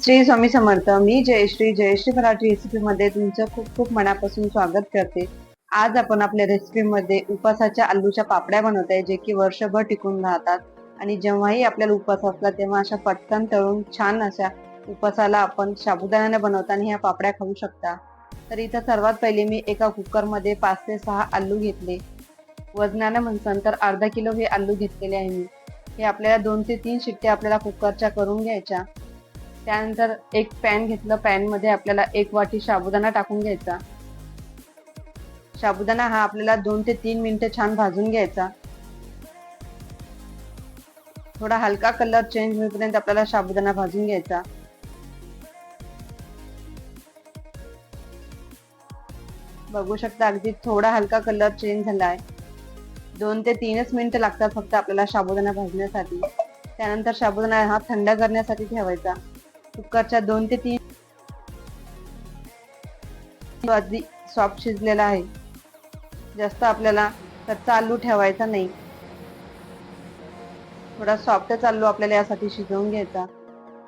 श्री स्वामी समर्थ मी जयश्री जयश्री मराठी रेसिपी मध्ये तुमचं खूप खूप मनापासून स्वागत करते. आज आपण आपल्या रेसिपी मध्ये उपासाच्या आलूच्या पापड्या बनवत आहे जे की वर्षभर टिकून राहतात. आणि जेव्हाही आपल्याला उपास असला तेव्हा अशा पटकन तळून छान अशा उपासाला आपण साबुदाण्याने बनवताना ह्या पापड्या खाऊ शकता. तर इथं सर्वात पहिले मी एका कुकरमध्ये पाच ते सहा आलू घेतले. वजनानं म्हणसान तर अर्धा किलो हे आलू घेतलेले आहे मी. हे आपल्याला दोन ते तीन शिट्ट्या आपल्याला कुकरच्या करून घ्यायच्या. त्यानंतर एक पॅन घेतलं. पॅनमध्ये आपल्याला एक वाटी साबुदाणा टाकून घ्यायचा. साबुदाणा हा आपल्याला दोन ते तीन मिनिटं छान भाजून घ्यायचा. थोडा हलका कलर चेंज होईपर्यंत आपल्याला साबुदाणा भाजून घ्यायचा. बघू शकता अगदी थोडा हलका कलर चेंज झाला आहे दोन ते तीनच मिनिटं लागतात फक्त आपल्याला साबुदाणा भाजण्यासाठी. त्यानंतर साबुदाणा हा थंड करण्यासाठी ठेवायचा. कुकरच्या दोन ते तीन आधी सॉफ्ट शिजलेला आहे. जास्त आपल्याला कच्चा आलू ठेवायचा नाही. थोडा सॉफ्टच आलू आपल्याला यासाठी शिजवून घ्यायचा.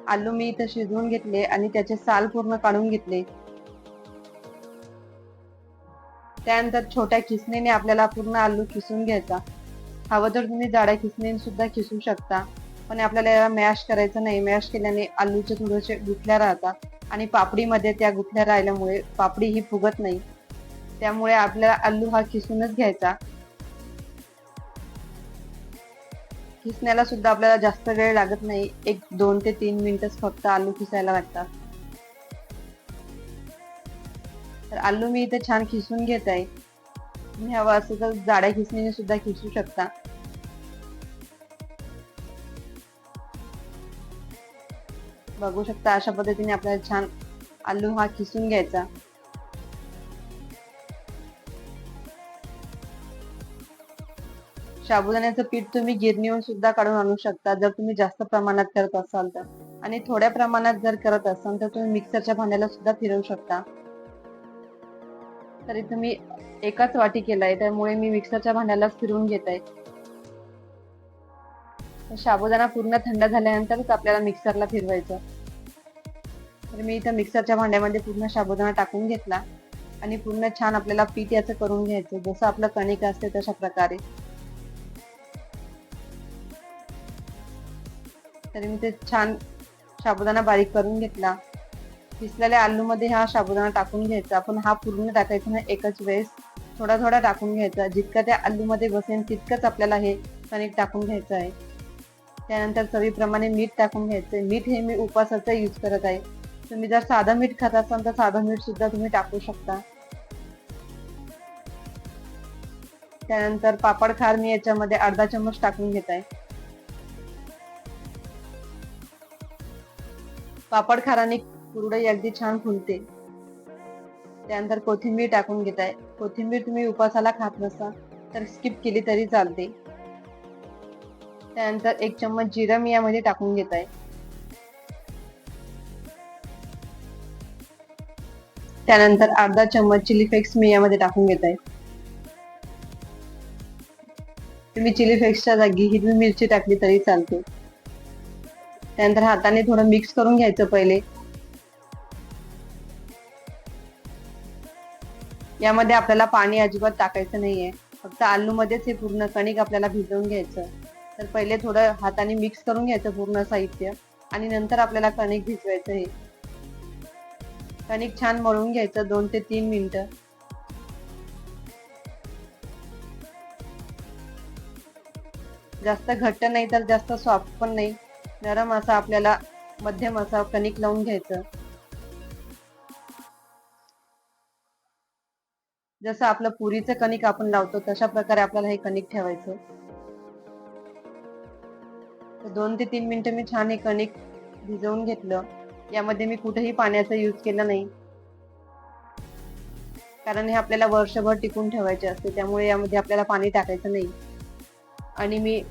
आलू मी इथं शिजवून घेतले आणि त्याचे साल पूर्ण काढून घेतले. त्यानंतर छोट्या खिसणीने आपल्याला पूर्ण आलू खिसून घ्यायचा. हवं तर तुम्ही जाड्या खिसणीने सुद्धा खिसू शकता. पण आपल्याला याला मॅश करायचं नाही. मॅश केल्याने आलूचे थोडेसे गुठल्या राहतात आणि पापडीमध्ये त्या गुठल्या राहिल्यामुळे पापडी ही फुगत नाही. त्यामुळे आपल्याला आलू हा खिसूनच घ्यायचा. खिसण्याला सुद्धा आपल्याला जास्त वेळ लागत नाही. एक दोन ते तीन मिनिटच फक्त आलू खिसायला लागतात. तर आलू मी इथे छान खिसून घेत आहे. तुम्ही हवं असं तर जाड्या खिसणीने सुद्धा खिसू शकता. बघू शकता अशा पद्धतीने आपल्याला छान आलू हा खिसून घ्यायचा. साबुदाण्याचं पीठ तुम्ही गिरणीवर सुद्धा काढून आणू शकता. जर तुम्ही जास्त प्रमाणात करत असाल तर. आणि थोड्या प्रमाणात जर करत असाल तर तुम्ही मिक्सरच्या भांड्याला सुद्धा फिरवू शकता. तरी तुम्ही एकाच वाटी केलाय त्यामुळे मी मिक्सरच्या भांड्यालाच फिरवून घेत आहे साबुदाणा पूर्ण थंड झाल्यानंतरच आपल्याला मिक्सरला फिरवायचं. तर मी इथं मिक्सरच्या भांड्यामध्ये पूर्ण साबुदाणा टाकून घेतला आणि पूर्ण छान आपल्याला पीठ याचं करून घ्यायचं. जसं आपलं कणिक असते तशा प्रकारे. तरी मी ते छान साबुदाणा बारीक करून घेतला. किसलेल्या आलू मध्ये हा साबुदाणा टाकून घ्यायचा. पण हा पूर्ण टाकायचा ना एकच वेळेस. थोडा थोडा टाकून घ्यायचा. जितका त्या आलू मध्ये बसेल तितकंच आपल्याला हे कणिक टाकून घ्यायचं आहे. त्यानंतर चवीप्रमाणे मीठ टाकून घ्यायचं. मीठ हे मी उपवासाचं यूज करत आहे. तुम्ही जर साधं मीठ खात असाल तर साधं मीठ सुद्धा तुम्ही टाकू शकता. त्यानंतर पापड खार मी याच्यामध्ये अर्धा चम्मच टाकून घेत आहे. पापड खाराने कुरडई अगदी छान फुलते. त्यानंतर कोथिंबीर टाकून घेत आहे. कोथिंबीर तुम्ही उपासाला खात नसा तर स्किप केली तरी चालते. त्यानंतर एक चम्मच जिरं मी यामध्ये टाकून घेत आहे त्यानंतर अर्धा चम्मच चिली फ्लेक्स मी यामध्ये टाकून घेत आहे तुम्ही चिली फ्लेक्सच्या जागी हिरवी मिरची टाकली तरी चालते. त्यानंतर हाताने थोडं मिक्स करून घ्यायचं पहिले. यामध्ये आपल्याला पाणी अजिबात टाकायचं नाहीये. फक्त आलू मध्येच हे पूर्ण कणिक आपल्याला भिजवून घ्यायचं. तर पहिले थोडं हाताने मिक्स करून घ्यायचं पूर्ण साहित्य आणि नंतर आपल्याला कणिक भिजवायचं हे कणिक छान मळून घ्यायचं दोन ते तीन मिनिटं. जास्त घट्ट नाही तर जास्त सॉफ्ट पण नाही. नरम असा आपल्याला मध्यम असा कणिक लावून घ्यायचं. जसं आपलं पुरीचं कणिक आपण लावतो तशा प्रकारे आपल्याला हे कणिक ठेवायचं. दोन ते तीन मिनिटं मी छान हे कणिक भिजवून घेतलं. यामध्ये मी कुठेही पाण्याचा यूज केला नाही. कारण हे आपल्याला वर्षभर टिकून ठेवायचे असते त्यामुळे यामध्ये आपल्याला पाणी टाकायचं नाही. आणि मी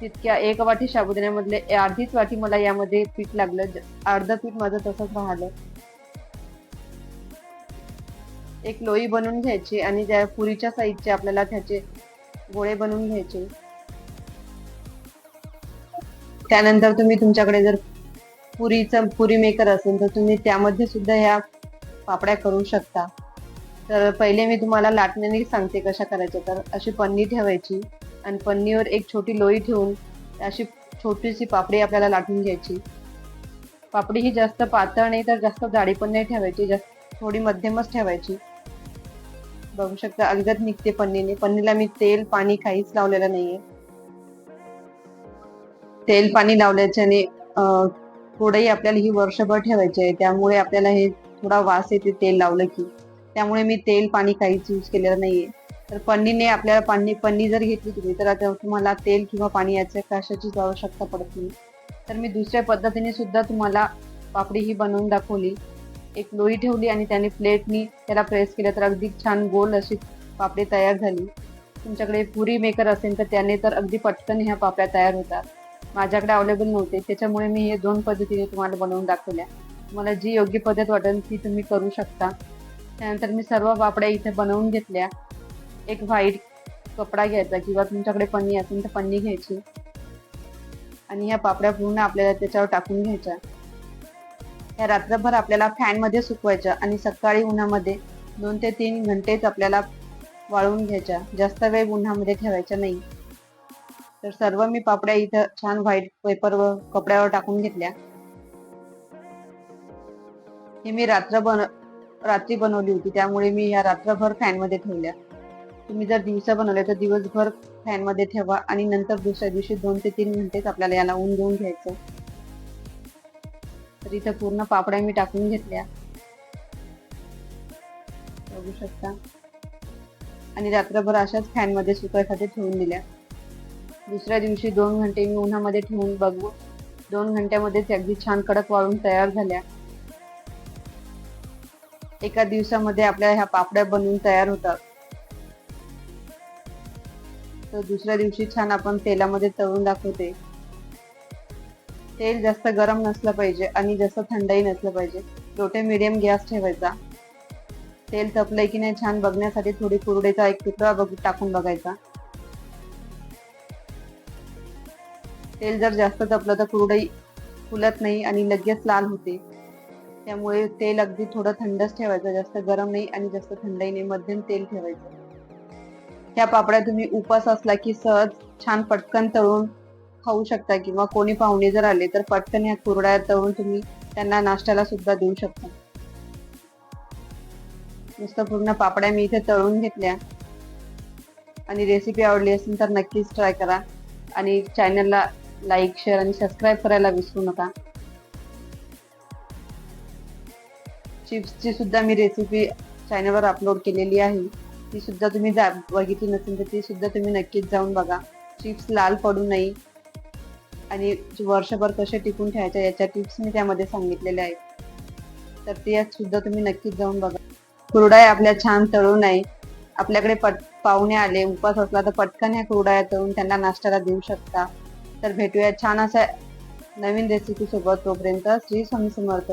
तितक्या एक वाटी साबुदाण्यामधले अर्धीच वाटी मला यामध्ये पीठ लागलं. अर्धं पीठ माझं तसंच राहिलं. एक लोई बनवून घ्यायची आणि त्या पुरीच्या साईजचे आपल्याला त्याचे गोळे बनवून घ्यायचे. त्यानंतर तुम्ही तुमच्याकडे जर पुरीचं पुरी मेकर असेल तर तुम्ही त्यामध्ये सुद्धा ह्या पापड्या करू शकता. तर पहिले मी तुम्हाला लाटण्याने सांगते कशा करायच्या. तर अशी पन्नी ठेवायची आणि पन्नीवर एक छोटी लोई ठेवून अशी छोटीशी पापडी आपल्याला लाटून घ्यायची. पापडी ही जास्त पातळ नाही तर जास्त जाडी पण नाही ठेवायची जास्त थोडी मध्यमच ठेवायची. बघू शकता अगदच निघते पन्नीने. पन्नीला मी तेल पाणी काहीच लावलेलं नाहीये. तेल पाणी लावल्याच्याने थोडंही आपल्याला ही वर्षभर ठेवायची आहे. त्यामुळे आपल्याला हे थोडा वास येते तेल लावलं की. त्यामुळे मी तेल पाणी काहीच यूज केलेलं नाहीये. तर पन्नीने आपल्याला पन्नी पन्नी जर घेतली तुम्ही तर आता तुम्हाला तेल किंवा पाणी याच्या कशाचीच आवश्यकता पडत नाही. तर मी दुसऱ्या पद्धतीने सुद्धा तुम्हाला पापडी ही बनवून दाखवली. एक लोई ठेवली आणि त्याने प्लेटनी त्याला प्रेस केलं तर अगदी छान गोल अशी पापडी तयार झाली. तुमच्याकडे पुरी मेकर असेल तर त्याने तर अगदी पटकन ह्या पापड्या तयार होतात. माझ्याकडे अवेलेबल नव्हते. त्याच्यामुळे मी हे दोन पद्धतीने तुम्हाला बनवून दाखवल्या. तुम्हाला जी योग्य पद्धत वाटेल ती तुम्ही करू शकता. त्यानंतर मी सर्व पापड्या इथे बनवून घेतल्या. एक व्हाईट कपडा घ्यायचा किंवा तुमच्याकडे पन्नी असेल तर पन्नी घ्यायची. आणि ह्या पापड्या पूर्ण आपल्याला त्याच्यावर टाकून घ्यायच्या. ह्या रात्रभर आपल्याला फॅनमध्ये सुकवायच्या आणि सकाळी उन्हामध्ये दोन ते तीन घंटेच आपल्याला वाळवून घ्यायच्या. जास्त वेळ उन्हामध्ये ठेवायच्या नाही. तर सर्व मी पापड्या इथं छान व्हाईट पेपरवर कपड्यावर टाकून घेतल्या. हे मी रात्र बन रात्री बनवली होती. त्यामुळे मी या रात्रभर फॅनमध्ये ठेवल्या. तुम्ही जर दिवसा बनवले तर दिवसभर फॅनमध्ये ठेवा आणि नंतर दुसऱ्या दिवशी दोन ते तीन मिनिटेच आपल्याला याला ऊन देऊन घ्यायचं. तर इथं पूर्ण पापड्या मी टाकून घेतल्या. बघू शकता. आणि रात्रभर अशाच फॅनमध्ये सुकायसाठी ठेवून दिल्या. दुसऱ्या दिवशी दोन घंटे मी उन्हामध्ये ठेवून बघू. दोन घंट्यामध्येच अगदी छान कडक वाळून तयार झाल्या. एका दिवसामध्ये आपल्या ह्या पापड्या बनवून तयार होतात. तर दुसऱ्या दिवशी छान आपण तेलामध्ये तळून दाखवते. तेल जास्त गरम नसलं पाहिजे आणि जास्त थंडही नसलं पाहिजे. लोटे मिडियम गॅस ठेवायचा. तेल तपलंय की नाही छान बघण्यासाठी थोडी कुरडीचा एक तुकडा बघ टाकून बघायचा. तेल जर जास्त तापलं तर कुरडई फुलत नाही आणि लगेच लाल होते. त्यामुळे तेल अगदी थोडं थंडच ठेवायचं जास्त गरम नाही आणि जास्त थंडही नाही मध्यम तेल ठेवायचं. ह्या पापड्या तुम्ही उपास असला की सहज छान पटकन तळून खाऊ शकता किंवा कोणी पाहुणे जर आले तर पटकन ह्या कुरड्या तळून तुम्ही त्यांना नाश्त्याला सुद्धा देऊ शकता. नुसतं पूर्ण पापड्या मी इथे तळून घेतल्या. आणि रेसिपी आवडली असेल तर नक्कीच ट्राय करा. आणि चॅनलला लाईक शेअर आणि सबस्क्राईब करायला विसरू नका. चिप्सची सुद्धा मी रेसिपी चॅनलवर अपलोड केलेली आहे. ती सुद्धा तुम्ही जा बघितली नसेल तर ती सुद्धा तुम्ही नक्कीच जाऊन बघा. चिप्स लाल पडू नये. आणि वर्षभर कसे टिकून ठेवायच्या याच्या टिप्स मी त्यामध्ये सांगितलेल्या आहेत. तर ते सुद्धा तुम्ही नक्कीच जाऊन बघा. कुरडाया आपल्या छान तळू नये आपल्याकडे पट पाहुणे आले उपास असला तर पटकन ह्या कुरडाया तळून त्यांना नाश्त्याला देऊ शकता. तर भेटूया छान अशा नवीन रेसिपी सोबत तोपर्यंत. श्री स्वामी समर्थ.